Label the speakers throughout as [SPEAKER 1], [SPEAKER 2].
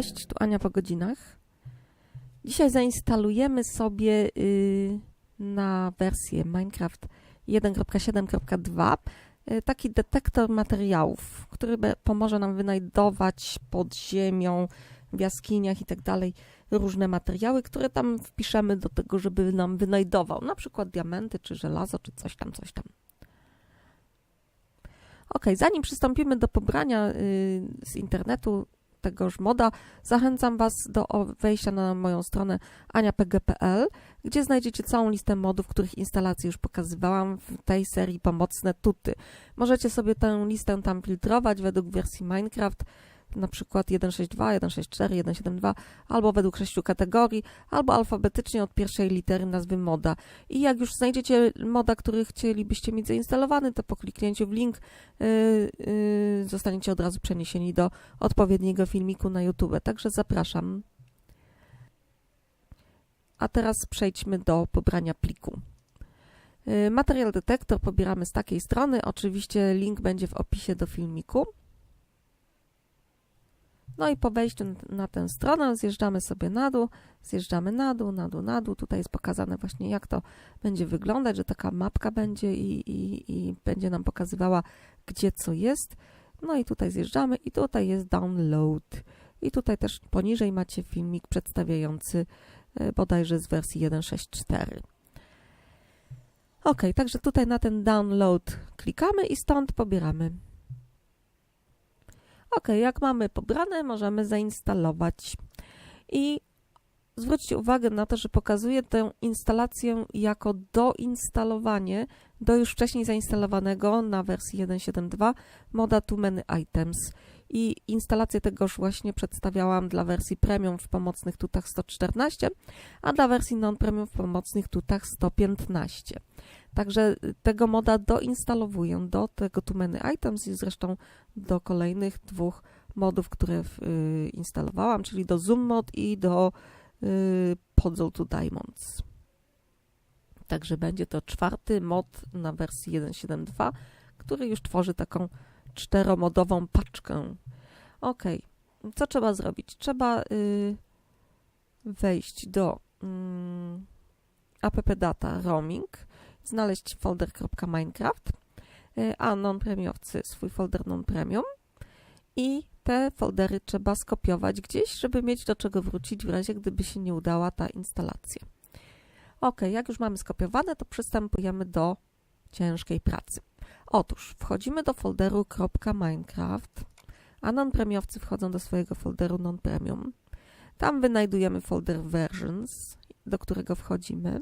[SPEAKER 1] Cześć, tu Ania po godzinach. Dzisiaj zainstalujemy sobie y, na wersję Minecraft 1.7.2 y, taki detektor materiałów, który pomoże nam wynajdować pod ziemią, w jaskiniach i tak dalej różne materiały, które tam wpiszemy do tego, żeby nam wynajdował, na przykład diamenty, czy żelazo, czy coś tam, coś tam. Ok, zanim przystąpimy do pobrania y, z internetu tegoż moda, zachęcam Was do wejścia na moją stronę aniapg.pl, gdzie znajdziecie całą listę modów, których instalacje już pokazywałam w tej serii Pomocne Tuty. Możecie sobie tę listę tam filtrować według wersji Minecraft, na przykład 1.6.2, 1.6.4, 1.7.2, albo według sześciu kategorii, albo alfabetycznie od pierwszej litery nazwy moda. I jak już znajdziecie moda, który chcielibyście mieć zainstalowany, to po kliknięciu w link yy, yy, zostaniecie od razu przeniesieni do odpowiedniego filmiku na YouTube. Także zapraszam. A teraz przejdźmy do pobrania pliku. Yy, Material detektor pobieramy z takiej strony. Oczywiście link będzie w opisie do filmiku. No i po wejściu na tę stronę zjeżdżamy sobie na dół, zjeżdżamy na dół, na dół, na dół. Tutaj jest pokazane właśnie jak to będzie wyglądać, że taka mapka będzie i, i, i będzie nam pokazywała, gdzie co jest. No i tutaj zjeżdżamy i tutaj jest download. I tutaj też poniżej macie filmik przedstawiający e, bodajże z wersji 1.6.4. Ok, także tutaj na ten download klikamy i stąd pobieramy. Ok, jak mamy pobrane, możemy zainstalować. I zwróćcie uwagę na to, że pokazuje tę instalację jako doinstalowanie do już wcześniej zainstalowanego na wersji 1.7.2 moda Too Many Items. I instalację tegoż właśnie przedstawiałam dla wersji premium w pomocnych tutach 114, a dla wersji non-premium w pomocnych tutach 115. Także tego moda doinstalowuję do tego Too Many Items i zresztą do kolejnych dwóch modów, które y, instalowałam, czyli do Zoom Mod i do y, Puzzle to Diamonds. Także będzie to czwarty mod na wersji 1.7.2, który już tworzy taką czteromodową paczkę. Ok, co trzeba zrobić? Trzeba y, wejść do mm, app data roaming, znaleźć folder.minecraft, y, a non-premiowcy swój folder non-premium i te foldery trzeba skopiować gdzieś, żeby mieć do czego wrócić w razie, gdyby się nie udała ta instalacja. Ok, jak już mamy skopiowane, to przystępujemy do ciężkiej pracy. Otóż wchodzimy do folderu .minecraft, a non-premiowcy wchodzą do swojego folderu non-premium. Tam wynajdujemy folder versions, do którego wchodzimy.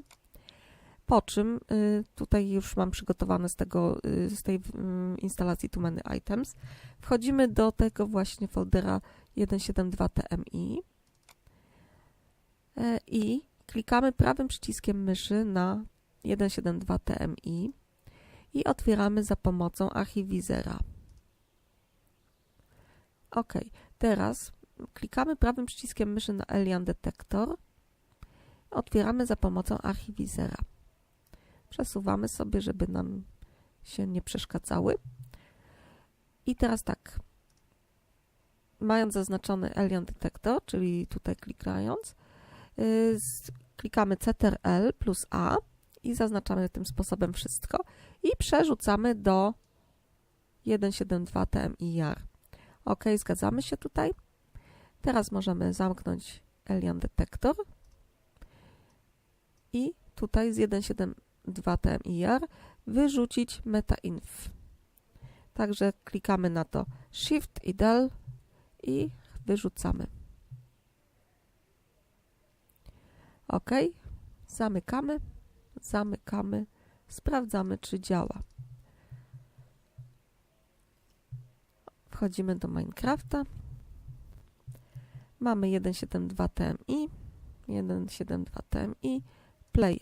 [SPEAKER 1] Po czym y, tutaj już mam przygotowane z, tego, y, z tej y, instalacji Too Many Items. Wchodzimy do tego właśnie foldera 172 TMI e, i klikamy prawym przyciskiem myszy na 172 TMI i otwieramy za pomocą archiwizera. OK, teraz klikamy prawym przyciskiem myszy na Alien Detector. Otwieramy za pomocą archiwizera. Przesuwamy sobie, żeby nam się nie przeszkadzały. I teraz tak. Mając zaznaczony Alien Detector, czyli tutaj klikając, yy, klikamy Ctrl plus A i zaznaczamy tym sposobem wszystko i przerzucamy do 1.7.2 TMIR. OK, zgadzamy się tutaj. Teraz możemy zamknąć Alien Detector i tutaj z 1.7.2 TMIR wyrzucić MetaInf. Także klikamy na to Shift i Del i wyrzucamy. OK, zamykamy, zamykamy, sprawdzamy, czy działa. Wchodzimy do Minecrafta. Mamy 1.7.2 TMI, 1.7.2 TMI, play.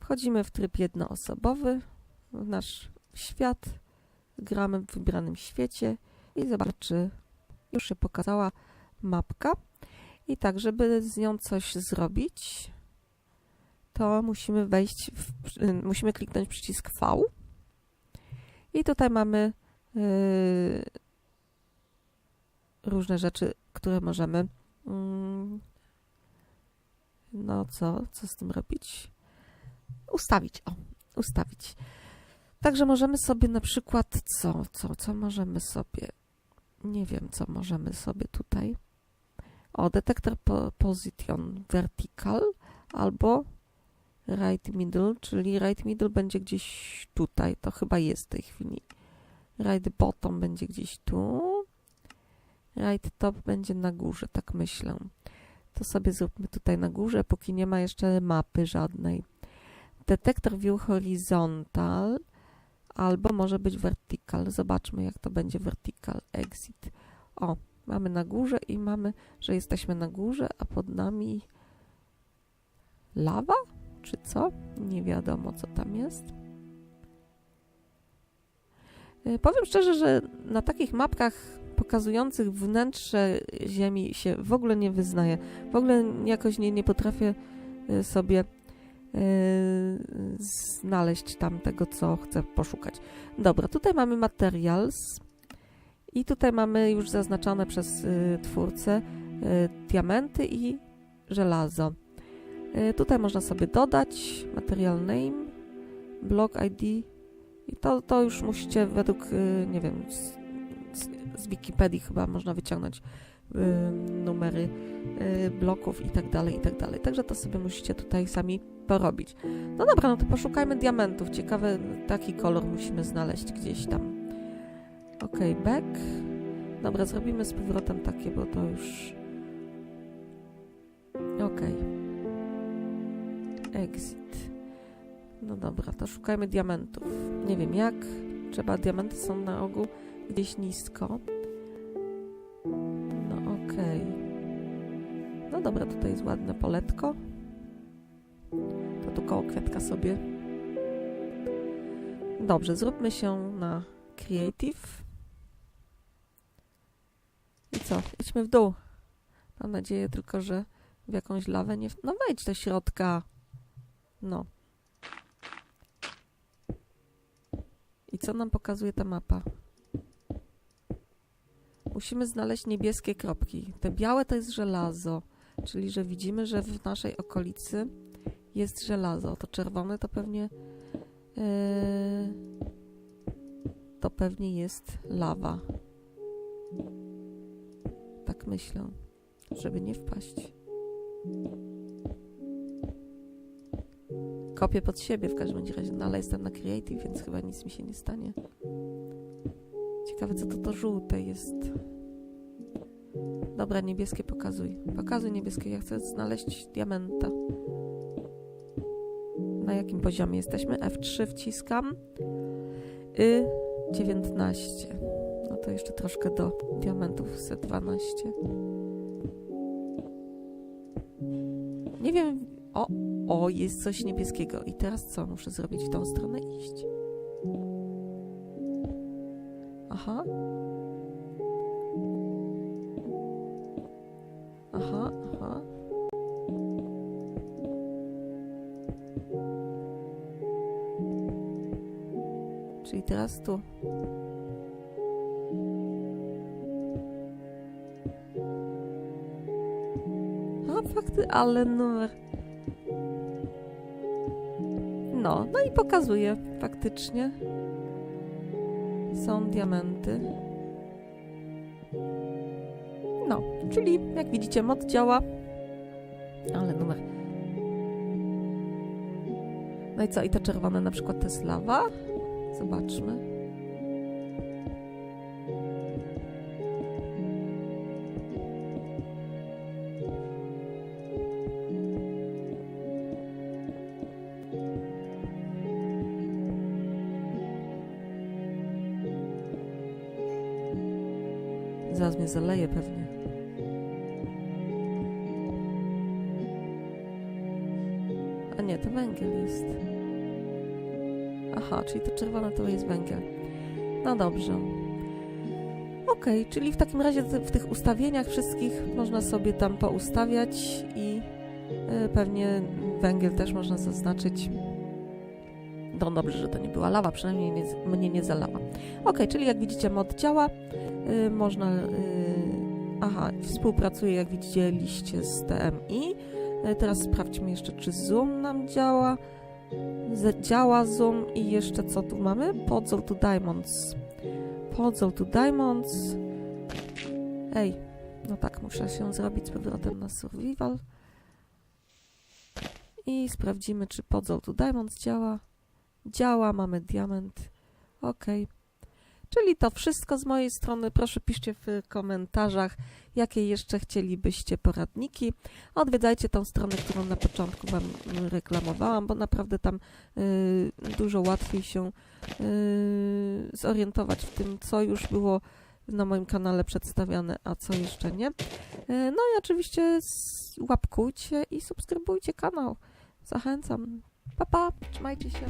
[SPEAKER 1] Wchodzimy w tryb jednoosobowy, w nasz świat, gramy w wybranym świecie i zobaczy, już się pokazała mapka. I tak, żeby z nią coś zrobić, to musimy wejść, w, musimy kliknąć przycisk V I tutaj mamy yy, różne rzeczy, które możemy. mm, no co, co z tym robić? Ustawić. O, ustawić. Także możemy sobie na przykład co, co, co możemy sobie, nie wiem, co możemy sobie tutaj. O, detektor po, position vertical albo right middle, czyli right middle będzie gdzieś tutaj, to chyba jest w tej chwili. Right bottom będzie gdzieś tu. Right top będzie na górze, tak myślę. To sobie zróbmy tutaj na górze, póki nie ma jeszcze mapy żadnej. Detektor view horizontal albo może być vertical. Zobaczmy, jak to będzie vertical exit. O, mamy na górze i mamy, że jesteśmy na górze, a pod nami lawa? Czy co? Nie wiadomo, co tam jest. Y, Powiem szczerze, że na takich mapkach pokazujących wnętrze Ziemi się w ogóle nie wyznaję. W ogóle jakoś nie, nie potrafię y, sobie y, znaleźć tam tego, co chcę poszukać. Dobra, tutaj mamy materials i tutaj mamy już zaznaczone przez y, twórcę y, diamenty i żelazo. Y, tutaj można sobie dodać material name, block ID i to, to już musicie według, nie wiem, z, z, Wikipedii chyba można wyciągnąć numery bloków i tak dalej, i tak dalej. Także to sobie musicie tutaj sami porobić. No dobra, no to poszukajmy diamentów. Ciekawy taki kolor musimy znaleźć gdzieś tam. Ok, back. Dobra, zrobimy z powrotem takie, bo to już... Ok. Exit. No dobra, to szukajmy diamentów. Nie wiem jak. Trzeba, diamenty są na ogół gdzieś nisko. No okej. No dobra, tutaj jest ładne poletko. To tu koło kwiatka sobie. Dobrze, zróbmy się na Creative. Co? Idźmy w dół. Mam nadzieję tylko, że w jakąś lawę nie... No wejdź do środka. No. I co nam pokazuje ta mapa? Musimy znaleźć niebieskie kropki. Te białe to jest żelazo, czyli że widzimy, że w naszej okolicy jest żelazo. To czerwone to pewnie yy, to pewnie jest lawa. Tak myślę, żeby nie wpaść. Kopię pod siebie w każdym razie, no ale jestem na creative, więc chyba nic mi się nie stanie. Ciekawe, co to to żółte jest. Dobra, niebieskie pokazuj. Pokazuj niebieskie, ja chcę znaleźć diamenta. Na jakim poziomie jesteśmy? F3 wciskam. Y 19. No to jeszcze troszkę do diamentów Z12. Nie wiem. O, o, jest coś niebieskiego. I teraz co? Muszę zrobić w tą stronę iść. Aha. Aha, aha. Czyli teraz tu. Ale numer. No, no i pokazuje faktycznie. Są diamenty. No, czyli jak widzicie mod działa. Ale numer. No i co? I to czerwone na przykład to jest lawa? Zobaczmy. Zaraz mnie zaleje pewnie. A nie, to węgiel jest. Aha, czyli to czerwone to jest węgiel. No dobrze. Okej, czyli w takim razie w tych ustawieniach wszystkich można sobie tam poustawiać i y, pewnie węgiel też można zaznaczyć No dobrze, że to nie była lawa, przynajmniej nie, mnie nie zalawa. Ok, czyli jak widzicie mod działa, można... Y, aha, współpracuje jak widzieliście z TMI. Y, teraz sprawdźmy jeszcze, czy Zoom nam działa. Działa Zoom i jeszcze co tu mamy? Puzzle to Diamonds. Puzzle to Diamonds. Ej, no tak, muszę się zrobić z powrotem na survival. I sprawdzimy, czy Puzzle to Diamonds działa. Działa, mamy diament. Ok. Czyli to wszystko z mojej strony. Proszę piszcie w komentarzach, jakie jeszcze chcielibyście poradniki. Odwiedzajcie tą stronę, którą na początku Wam reklamowałam, bo naprawdę tam y, dużo łatwiej się y, zorientować w tym, co już było na moim kanale przedstawiane, a co jeszcze nie. Y, no i oczywiście łapkujcie i subskrybujcie kanał. Zachęcam. Pa, pa, trzymajcie się.